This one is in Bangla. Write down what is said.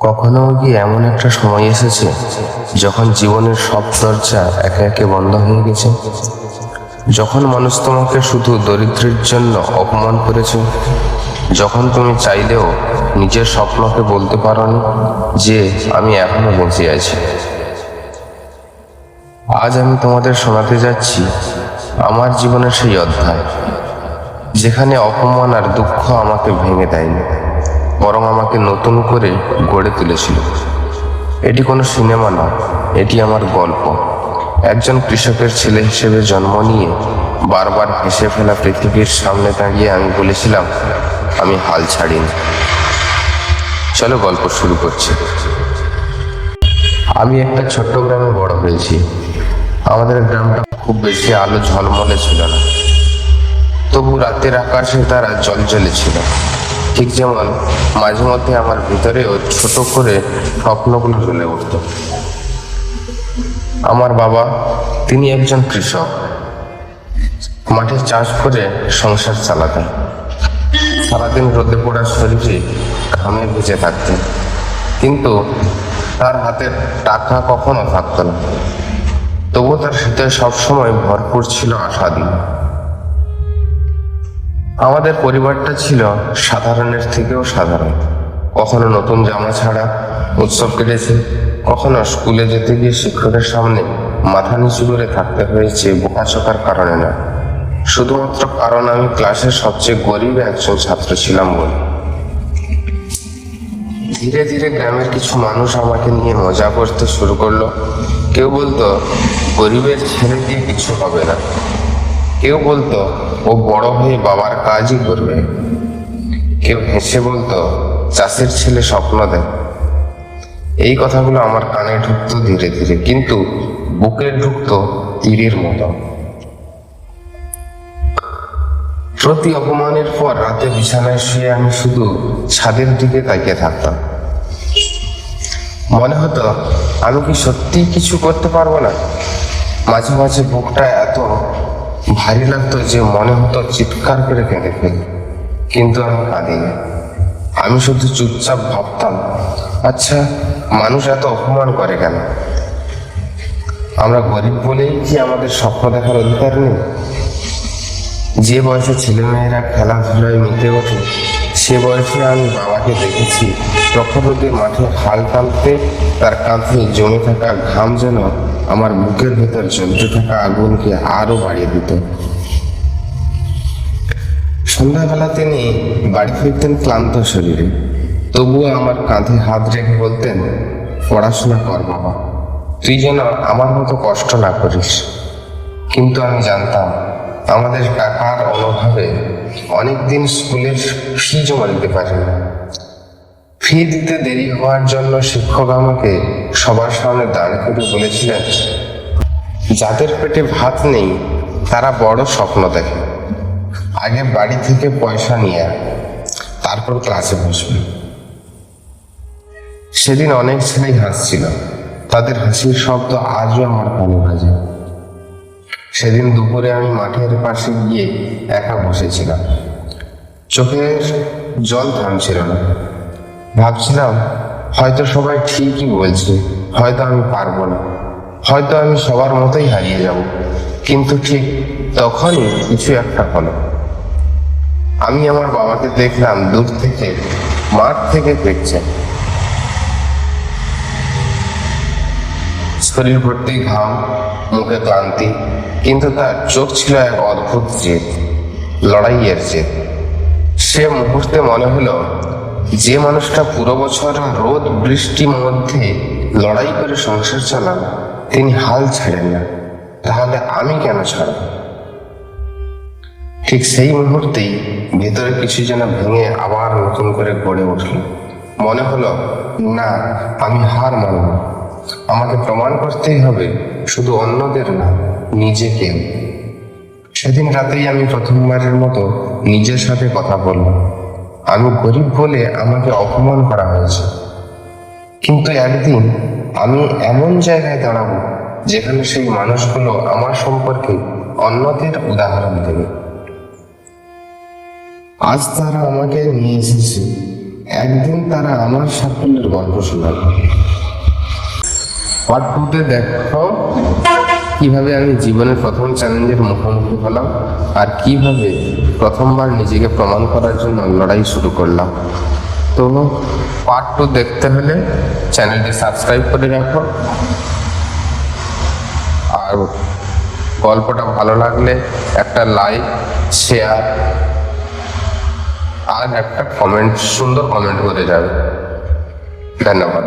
কখনো কি এমন একটা সময় এসেছে যখন জীবনের সব দরজা একে একে বন্ধ হয়ে গেছে? যখন মানুষ তোমাকে শুধু দরিদ্রের জন্য অপমান করেছে? যখন তুমি চাইলেও নিজের স্বপ্নকে বলতে পারোনি যে, আমি এখনও বেঁচে আছি। আজ আমি তোমাদের শোনাতে যাচ্ছি আমার জীবনের সেই অধ্যায়, যেখানে অপমান আর দুঃখ আমাকে ভেঙে দেয়নি। বরং আমাকে নতুন করে গড়ে তুলেছিল। এটি কোনো সিনেমা নয়, এটি আমার গল্প। একজন কৃষকের ছেলে হিসেবে জন্ম নিয়ে বারবার হেসে ফেলা পৃথিবীর সামনে দাঁড়িয়ে আমি বলেছিলাম, আমি হাল ছাড়িনি। চলো গল্প শুরু করছি। আমি একটা ছোট্ট গ্রামে বড় হয়েছি। আমাদের গ্রামটা খুব বেশি আলো ঝলমলে ছিল না। তবু রাতের আকাশে তারা জলজলে ছিল ঠিক যেমন মাঝে মধ্যে আমার ভিতরেও ছোট করে স্বপ্নগুলো জ্বলে উঠত। আমার বাবা, তিনি একজন কৃষক। মাঠে চাষ করে সংসার চালাতেন। সারাদিন রোদে পড়ার শরীরে ঘামে ভিজে থাকতেন। কিন্তু তার হাতে টাকা কখনো থাকতো না। তবুও তার হৃদয় সবসময় ভরপুর ছিল আশা দিয়ে। আমাদের পরিবারটা ছিল সাধারণের থেকেও সাধারণ। কখনো নতুন জামা ছাড়া উৎসব কেটেছে, কখনো স্কুলে যেতে গিয়ে শিক্ষকের সামনে মাথা নিচু করে থাকতে হয়েছে বোকাচোকার কারণে না। শুধুমাত্র কারণ আমি ক্লাসের সবচেয়ে গরিব একজন ছাত্র ছিলাম বলে। ধীরে ধীরে গ্রামের কিছু মানুষ আমাকে নিয়ে মজা করতে শুরু করল। কেউ বলতো, গরিবের ছেলে দিয়ে কিছু হবে না। কেউ বলতো, ও বড় হয়ে বাবার কাজই করবে। কেউ হেসে বলতো, চাষের ছেলে স্বপ্ন দেয় এই কথাগুলো আমার কানে ঢুকতো ধীরে ধীরে, কিন্তু বুকে ঢুকতো তীরের মতো। প্রতি অপমানের পর রাতে বিছানায় শুয়ে আমি শুধু ছাদের দিকে তাকিয়ে থাকতাম। মনে হতো, আমি কি সত্যিই কিছু করতে পারব না? মাঝে মাঝে বুকটা এত ভারী লাগতো যে মনে হতো চিৎকার করে কেঁদে ফেলি। কিন্তু আমি কাঁদিনি। আমি শুধু চুপচাপ ভাবতাম আচ্ছা মানুষ এত অপমান করে কেন? আমরা গরিব বলেই কি আমাদের স্বপ্ন দেখার অধিকার নেই? যে বয়সে ছেলেমেয়েরা খেলাধুলায় মেতে ওঠে সে বয়সে আমি বাবাকে দেখেছি। রোদে মাঠে হাল টানতে তার কাঁধে জমে থাকা ঘাম যেন আমার বুকের ভেতর জ্বলতে থাকা আগুনকে আরও বাড়িয়ে দিত। সন্ধ্যাবেলা তিনি বাড়ি ফিরতেন ক্লান্ত শরীরে। তবুও আমার কাঁধে হাত রেখে বলতেন, পড়াশোনা কর বাবা। তুই যেন আমার মতো কষ্ট না করিস। কিন্তু আমি জানতাম আমাদের টাকার অভাবে অনেকদিন স্কুলের ফি জমা দিতে পারিনি। ফি দিতে দেরি হওয়ার জন্য শিক্ষক আমাকে সবার সামনে দাঁড় করে বলেছিলেন, যাদের পেটে ভাত নেই, তারা বড় স্বপ্ন দেখে। আগে বাড়ি থেকে পয়সা নিয়ে তারপর ক্লাসে বসবে। সেদিন অনেক ছেলেই হাসছিল। তাদের হাসির শব্দ আজও আমার কানে বাজে। সেদিন দুপুরে আমি মাঠের পাশে গিয়ে একা বসেছিলাম। চোখের জল থামছিল না। ভাবছিলাম, হয়তো সবাই ঠিকই বলছে, হয়তো আমি পারব না, হয়তো আমি সবার মতোই হারিয়ে যাব। কিন্তু ঠিক তখনই কিছু একটা হলো। আমি আমার বাবাকে দেখলাম দূর থেকে, মাঠ থেকে ফিরছে শরীর ভর্তি ঘাম, মুখে ক্লান্তি, কিন্তু তার চোখ ছিল এক অদ্ভুত জেদ, লড়াইয়ের জেদ। সে মুহূর্তে মনে হলো, যে মানুষটা পুরো বছর রোদ বৃষ্টির মধ্যে লড়াই করে সংসার চালান তিনি হাল ছাড়েন না, তাহলে আমি কেন ছাড়ব? ঠিক সেই মুহূর্তেই ভেতরে কিছু যেন ভেঙে আবার নতুন করে গড়ে উঠল। মনে হলো, না, আমি হার মানব। আমাকে প্রমাণ করতেই হবে, শুধু অন্যদের না, নিজেকেও। সেদিন রাতেই আমি প্রথমবারের মতো নিজের সাথে কথা বললাম। আমি গরিব বলে আমাকে অপমান করা হয়েছে। কিন্তু একদিন আমি এমন জায়গায় দাঁড়াবো, যেখানে সেই মানুষগুলো আমার সম্পর্কে অন্যদের উদাহরণ দেবে। আজ তারা আমাকে নিয়ে এসেছে। একদিন তারা আমার সাফল্যের গল্প শোনাবে। পার্ট টুতে দেখো কীভাবে আমি জীবনের প্রথম চ্যালেঞ্জের মুখোমুখি হলাম আর কীভাবে প্রথমবার নিজেকে প্রমাণ করার জন্য লড়াই শুরু করলাম। তো পার্ট টু দেখতে হলে চ্যানেলটি সাবস্ক্রাইব করে রাখো। আর গল্পটা ভালো লাগলে একটা লাইক শেয়ার আর একটা কমেন্ট সুন্দর কমেন্ট করে যাবে। ধন্যবাদ।